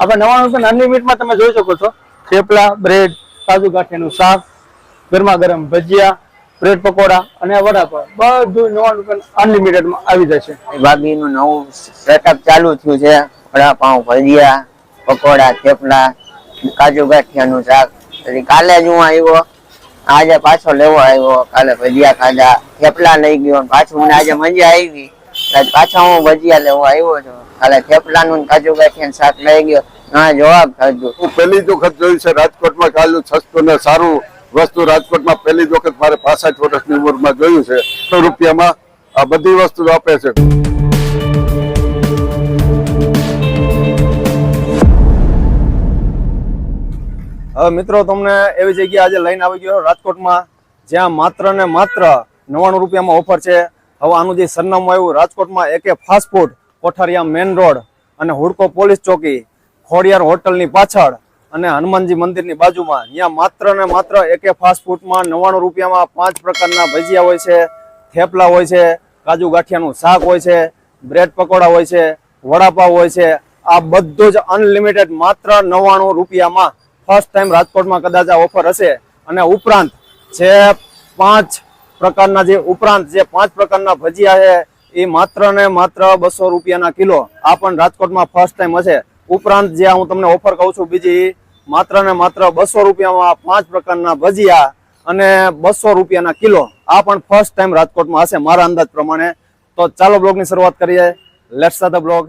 આપણે નવાણું રૂપિયા અનલિમિટમાં તમે જોઈ શકો છો. થેપલા બ્રેડ કાજુ ગાંઠિયાનું શાક, ગરમા ગરમ ભજીયા બ્રેડ પકોડા અને વડાપાવ. બધું નવાણું રૂપિયા અનલિમિટેડમાં આવી જશે બાગીનું નવું સેટઅપ ચાલુ થયું છે. વડાપાઉં ભજીયા, પકોડા, થેપલા, કાજુ ગાંઠિયાનું શાક. પછી કાલે જ હું આવ્યો. આજે પાછો લેવો આવ્યો. કાલે ભજીયા ખાધા. થેપલા લઈ ગયો પાછું મને આજે મજા આવી. એટલે પાછા હું ભજીયા લેવો આવ્યો છું. કાલે થેપલાનું ને કાજુ ગાંઠિયાનું શાક લઈ ગયો. ના જવાબ ખાધું હું પહેલી જ વખત જોયું છે રાજકોટમાં કાલુ સસ્તું ને સારું વસ્તુ. રાજકોટમાં પહેલી જ વખત મારે પાસઠ વર્ષની ઉંમરમાં જોયું છે. સો રૂપિયામાં આ બધી વસ્તુ આપે છે. હવે મિત્રો તમને એવી જગ્યા આજે લઈને આવી ગયો. રાજકોટમાં જ્યાં માત્ર ને માત્ર નવ્વાણું રૂપિયામાં ઓફર છે. હવે આનું જે સરનામું આવ્યું રાજકોટમાં AK fast food Kothariya main road અને હુડકો પોલીસ ચોકી ખોડિયાર હોટલની પાછળ અને હનુમાનજી મંદિરની બાજુમાં. ત્યાં માત્ર ને માત્ર એકે ફાસ્ટ ફૂડમાં નવ્વાણું રૂપિયામાં પાંચ પ્રકારના ભજીયા હોય છે, થેપલા હોય છે, કાજુ ગાંઠિયાનું શાક હોય છે, બ્રેડ પકોડા હોય છે, વડાપાવ હોય છે. આ બધું જ અનલિમિટેડ માત્ર નવ્વાણું રૂપિયામાં ફર્સ્ટ ટાઈમ રાજકોટમાં કદાચ આ ઓફર હશે. અને ઉપરાંત જે પાંચ પ્રકારના જે ઉપરાંત જે પાંચ પ્રકારના ભજીયા છે એ માત્ર ને માત્ર બસો રૂપિયાના કિલો. આ પણ રાજકોટમાં ફર્સ્ટ ટાઈમ હશે. ઉપરાંત જે હું તમને ઓફર કહું છું, બીજી માત્ર ને માત્ર બસો રૂપિયામાં પાંચ પ્રકારના ભજીયા અને બસો રૂપિયાના કિલો. આ પણ ફર્સ્ટ ટાઈમ રાજકોટમાં હશે મારા અંદાજ પ્રમાણે. તો ચાલો બ્લોગની શરૂઆત કરીએ. લેટ્સ ધ બ્લોગ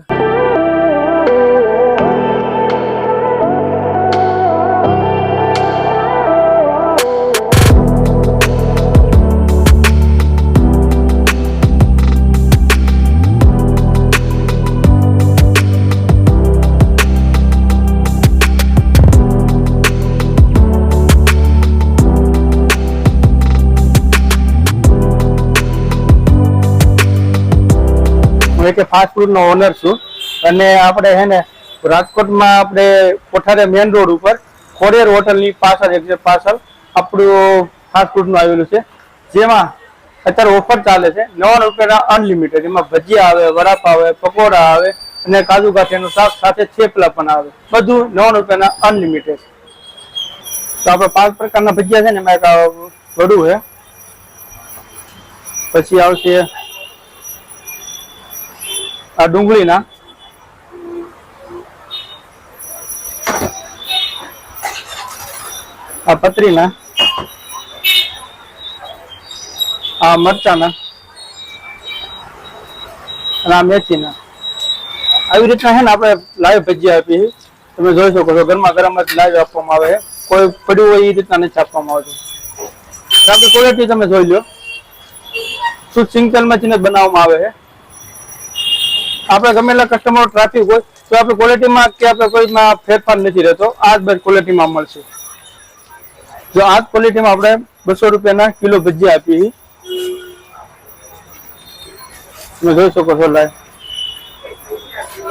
હું એક ફાસ્ટ ફૂડ નો ઓનર છું. અને આપણે હે ને, રાજકોટમાં આપણે કોઠારે મેન રોડ ઉપર ખોડિયાર હોટલની પાછળ એક પાછળ, આપણું ફાસ્ટ ફૂડનું આવેલું છે. જેમાં અત્યારે ઓફર ચાલે છે. નવ્વાણું રૂપિયાના અનલિમિટેડ એમાં ભજીયા આવે, વડાપાવ આવે, પકોડા આવે અને કાજુ કાઠિયાનું શાક સાથે થેપલા પણ આવે. બધું નવ્વાણું રૂપિયાના અનલિમિટેડ તો આપણે પાંચ પ્રકારના ભજીયા છે ને, એમાં એક વડું છે. પછી આવશે આ ડુંગળીના. આ પતરીના. આ મરચાના. અને આ મેથીના. આવી રીતના છે ને આપણે લાઈવ ભજીયા આપીએ તમે જોઈ શકો છો ગરમા ગરમ જ લાઈવ આપવામાં આવે. કોઈ પડ્યું હોય એ રીતના નથી આપવામાં આવતું. આપણી ક્વોલિટી તમે જોઈ લો શુદ્ધ સિંગલમાંથી જ બનાવવામાં આવે છે. આપણે ગમે એટલા કસ્ટમર ટ્રાફિક હોય, તો આપણે ક્વોલિટીમાં કે આપણે કોઈમાં ફેરફાર નથી રહેતો. આ જ ક્વોલિટીમાં મળશે. જો આ જ ક્વોલિટીમાં આપણે બસો રૂપિયાના કિલો ભજીયા આપીએ તમે જોઈ શકો છો લાય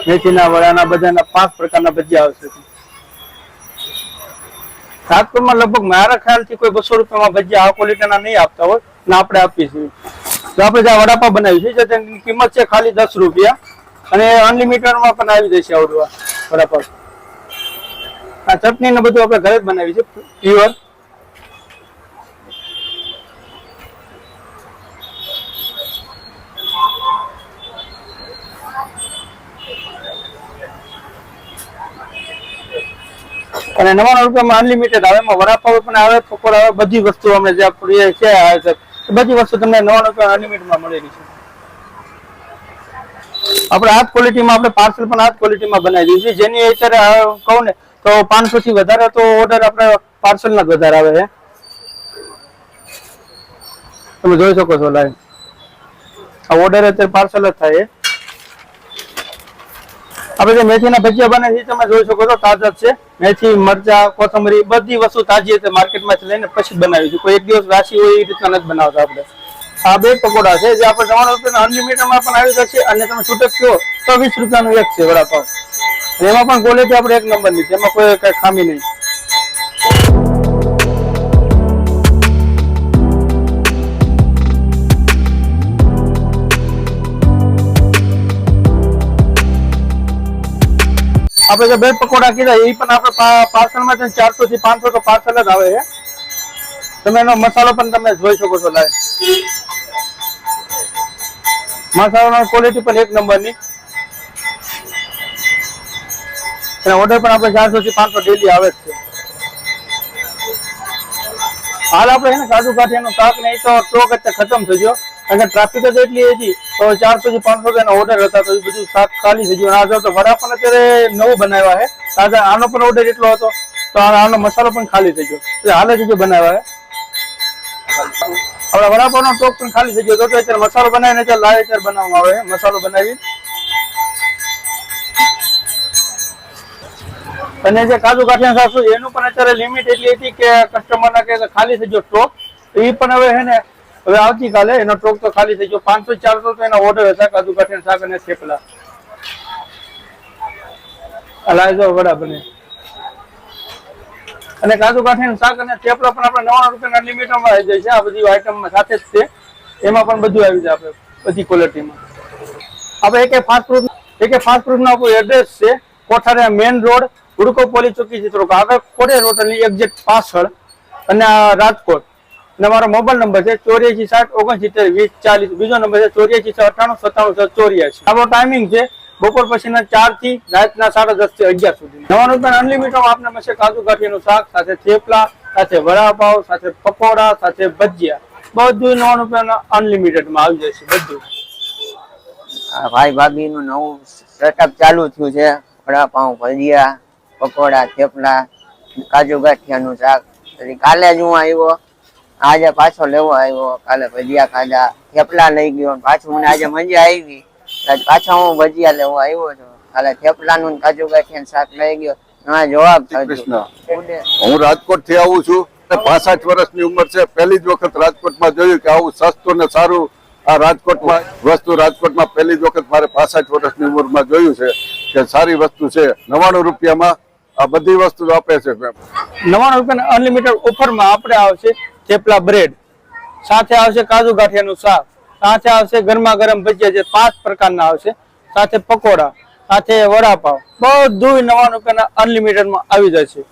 મેથીના વડાના બધાના પાંચ પ્રકારના ભજીયા આવશે. રાજકોટમાં લગભગ મારા ખ્યાલથી કોઈ બસો રૂપિયામાં ભજીયા આ ક્વોલિટીના નહીં આપતા હોય, ને આપણે આપીએ છીએ. તો આપણે જે વડાપા વડાપાવ છીએ છે જે તેની કિંમત છે ખાલી દસ રૂપિયા. અને અનલિમિટેડમાં પણ આવી જશે આવડવા વડાપાવ આ. ચટણી ને બધું આપણે ઘરે જ બનાવી છે. પ્યોર. અને નવાણું રૂપિયામાં અનલિમિટેડ આવે. એમાં વડાપાવ પણ આવે, પકોડા આવે, બધી વસ્તુ અમે જે આપણી છે આવે છે. બધી વસ્તુ તમને નવાણું રૂપિયા અનલિમિટેડમાં મળેલી છે. આપણે આ ક્વોલિટીમાં આપણે પાર્સલ પણ આ ક્વોલિટીમાં બનાવી દઈએ છીએ જેની અત્યારે કહું ને, તો પાંચસો થી વધારે તો ઓર્ડર આપણે પાર્સલ ના જ વધારે આવે છે. તમે જોઈ શકો છો લાઈવ આ ઓર્ડર અત્યારે પાર્સલ જ થાય આપણે જે મેથીના ભજીયા બને છે, તમે જોઈ શકો છો, તાજા છે. મેથી, મરચા, કોથમરી, બધી વસ્તુ તાજી રીતે માર્કેટમાંથી લઈને પછી જ બનાવી છે. કોઈ એક દિવસ રાશી હોય એ રીતના નથી બનાવતા આપણે. આ બે પકોડા છે જે આપણે નવાણું રૂપિયાના અનલિમિટેડમાં પણ આવી જશે અને તમે છૂટક કહો તો વીસ રૂપિયાનું એક છે વડાપાવ. અને એમાં પણ ક્વોલિટી આપણે એક નંબરની છે, એમાં કોઈ કઈ ખામી નહીં. આપણે જે બ્રેડ પકોડા કીધા એ પણ આપણે પાર્સલમાં છે ચારસો થી પાંચસો તો પાર્સલ જ આવે છે. તમે એનો મસાલો પણ તમે જોઈ શકો છો લાઈવ મસાલાની ક્વોલિટી પણ એક નંબરની. અને ઓર્ડર પણ આપણે ચારસો થી પાંચસો ડેલી આવે જ છે. હાલ આપણે એને સાધુ કાઠિયાનો શાક ને તો સ્ટોક અત્યારે ખતમ થઈ ગયો. અને ટ્રાફિક જ એટલી હતી, તો ચારસો થી પાંચસો એનો ઓર્ડર હતા, તો એ બધું શાક ખાલી થઈ ગયું. આ તો વડા પણ અત્યારે નવું બનાવ્યા છે. તાજા આનો પણ ઓર્ડર એટલો હતો, તો આનો મસાલો પણ ખાલી થઈ ગયો. એટલે હાલે જે બનાવ્યા છે. આપણા વડાપાવનો સ્ટોક પણ ખાલી થઈ ગયો. અત્યારે મસાલો બનાવીને અત્યારે લાવે અત્યારે બનાવવામાં આવે મસાલો બનાવી. અને જે કાજુ કાઠિયા સાસુ એનું પણ અત્યારે લિમિટ એટલી હતી કે કસ્ટમર ના કે ખાલી થઈ ગયો સ્ટોક એ પણ હવે છે ને, હવે આવતીકાલે એનો સ્ટોક તો ખાલી થઈ ગયો. પાંચસો ચારસો તો એના ઓર્ડર હતા, કાજુ કાઠિયા શાક અને થેપલા. અલાયજો વડા બને. અને કાજુ કાઠીનું શાક અને થેપલા પણ આપણે નવાણું રૂપિયાના લિમિટમાં આવી જાય છે. આ બધી આઈટમ સાથે જ છે. એમાં પણ બધું આવી જાય આપણે બધી ક્વોલિટીમાં આપણે એક ફાસ્ટ ફૂડ એક ફાસ્ટ ફૂડનું આપણું એડ્રેસ છે. Kothariya main road Hudco police ચોકી ચિત્રોક આગળ કોડે હોટલની એક્ઝેક્ટ પાછળ અને આ રાજકોટ. અને મારો મોબાઈલ નંબર છે ચોર્યાસી સાઠ ઓગણસિત્તેર વીસ ચાલીસ. બીજો નંબર છે ચોર્યાસી અઠ્ઠાણું સત્તાણું ચોર્યાસી આપણો ટાઈમિંગ છે બપોર પછીના ચારથી રાતના સાડા દસથી અગિયાર સુધી. નવાનું પણ અનલિમિટેડ આપને મળશે કાજુ કાઠીનું શાક, સાથે થેપલા, સાથે વડાપાવ, સાથે પકોડા, સાથે ભજીયા. બધું નવાનું રૂપિયાના અનલિમિટેડમાં આવી જશે બધું ભાઈ ભાભી નું નવું સેટઅપ ચાલુ થયું છે. વડાપાઉં ભજીયા, પકોડા, થેપલા, કાજુ ગાંઠિયાનું શાક. પછી કાલે જ હું આવ્યો. આજે પાછો લેવો આવ્યો. કાલે ભજીયા ખાધા, થેપલા લઈ ગયો પાછું મને આજે મજા આવી. આજ પાછો હું ભજીયા લેવો આવ્યો છું. કાલે થેપલાનું ને કાજુ ગાંઠિયાનું શાક લઈ ગયો. ના જવાબ હું રાજકોટથી આવું છું પાસઠ વર્ષની ઉંમર છે. પહેલી જ વખત રાજકોટમાં જોયું કે આવું સસ્તું ને સારું આ રાજકોટમાં વસ્તુ રાજકોટમાં પહેલી જ વખત મારે પાસઠ વર્ષની ઉંમરમાં જોયું છે કે સારી વસ્તુ છે. નવાણું રૂપિયામાં આ બધી વસ્તુ આપે છે નવાણું રૂપિયા અનલિમિટેડ ઓફરમાં આપણે આવશે થેપલા બ્રેડ સાથે આવશે કાજુ ગાંઠિયાનું શાક. સાથે આવશે ગરમા ગરમ ભજીયા જે પાંચ પ્રકારના આવશે. સાથે પકોડા, સાથે વડાપાવ. બધું નવા રૂપિયાના અનલિમિટેડમાં આવી જશે.